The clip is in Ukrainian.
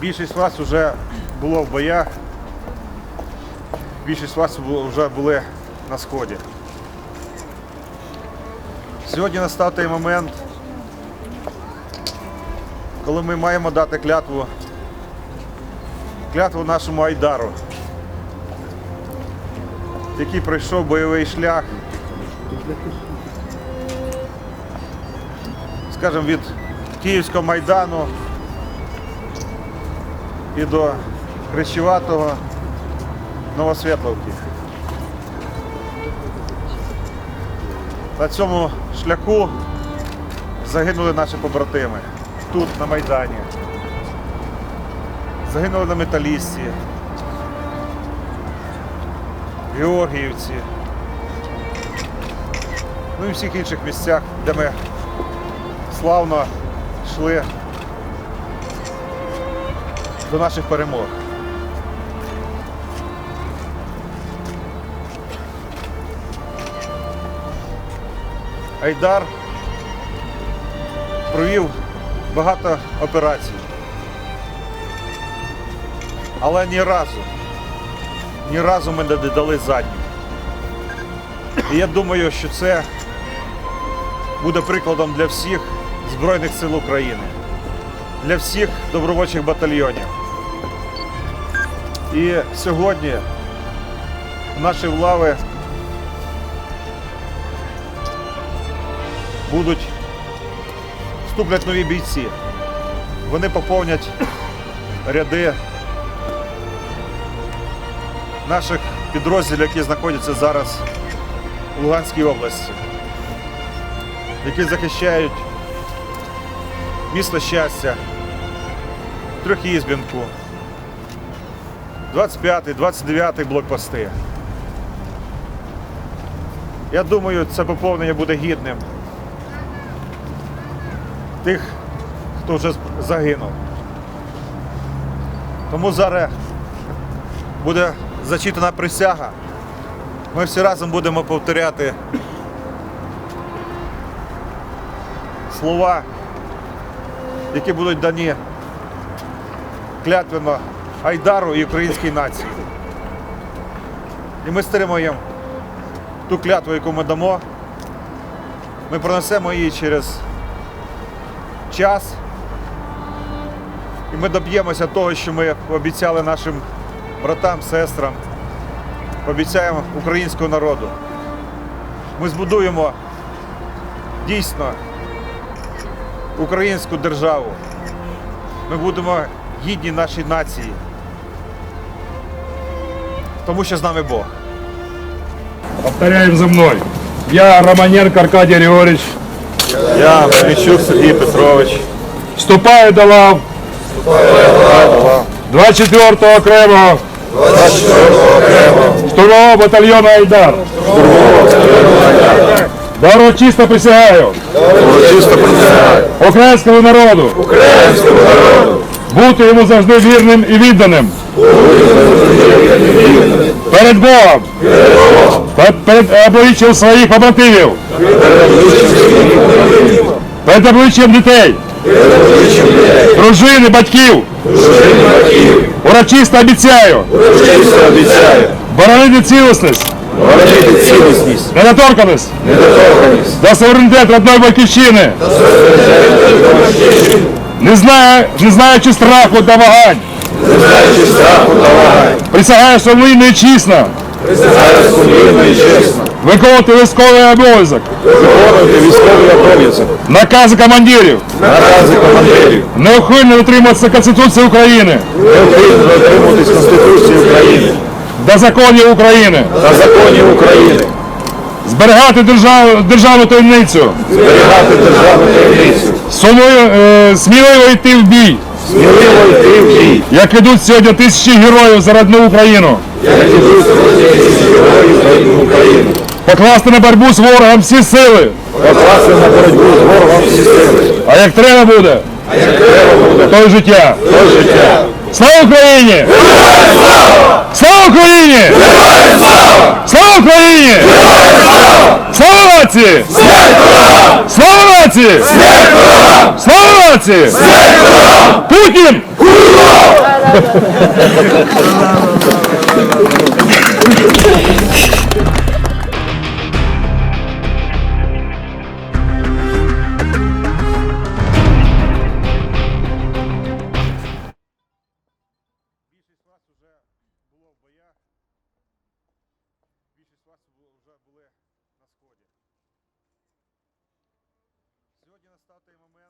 більшість вас вже було в боях, більшість вас вже були на сході. Сьогодні настав той момент, коли ми маємо дати клятву, клятву нашому Айдару, який пройшов бойовий шлях, скажімо, від Київського майдану і до Хрещеватого Новосвітловки. На цьому шляху загинули наші побратими тут, на Майдані. Загинули на Металісті, Георгіївці, ну і всіх інших місцях, де ми славно йшли до наших перемог. Айдар провів багато операцій. Але ні разу, ні разу ми не дали задню. І я думаю, що це буде прикладом для всіх Збройних сил України, для всіх добровольчих батальйонів. І сьогодні наші лави будуть вступлять нові бійці. Вони поповнять ряди наших підрозділів, які знаходяться зараз у Луганській області, які захищають місто щастя, Трьохізбінку, 25-й, 29-й блокпости. Я думаю, це поповнення буде гідним тих, хто вже загинув. Тому зараз буде зачитана присяга. Ми всі разом будемо повторяти слова, які будуть дані клятвенно Айдару і українській нації. І ми стримуємо ту клятву, яку ми дамо. Ми пронесемо її через час. І ми доб'ємося того, що ми обіцяли нашим братам, сестрам, обіцяємо українського народу. Ми збудуємо дійсно українську державу. Ми будемо гідні нашій нації. Тому що з нами Бог. Повторяем за мной. Я Романенко Аркадий Григорьевич. Я Мельничук Сергій Петрович. Вступаю до лав 24-го окремого штурмового батальйону Айдар. Доброчисто присягаю Чисто присягаю. українському народу бути йому завжди вірним і відданим. Перед Богом та перед обличчям своїх побратимів. Перед обличчям дітей. Дружини, батьків. Урочисто обіцяю Чисто обіцяю. боронити цілісність, Боронити цілісність, недоторканість недоторканість, та суверенітет родної батьківщини. Не знаю, не знаючи страху та вагань. Знаючи страху та вагань. Присягаю сумлінно і чесно Присягаю сумлінно і чесно. виконувати військовий обов'язок, Виконувати військовий обов'язок. накази командирів, Накази командирів. неухильно дотримуватися Конституції України Необхідно дотримуватись Конституції України та законів України, та законів України. зберігати держав, державну таємницю, Зберігати державну таємницю. сумою, е, сміливо йти в бій, Сміливо йти в бій. як ідуть сьогодні тисячі героїв за родну Україну. Як ідуть героїв за Україну. Покласти на боротьбу з ворогом всі сили. Покласти на боротьбу з ворогом всі сили. А як треба буде, А як треба буде, то й життя. то життя. Слава Україні! Слава Україні! Слава Україні! Слава нації! Слава нації! Слава нації! Путін! Більшість вже було в боях. Більшість вас вже були на сході. Сьогодні настав той момент.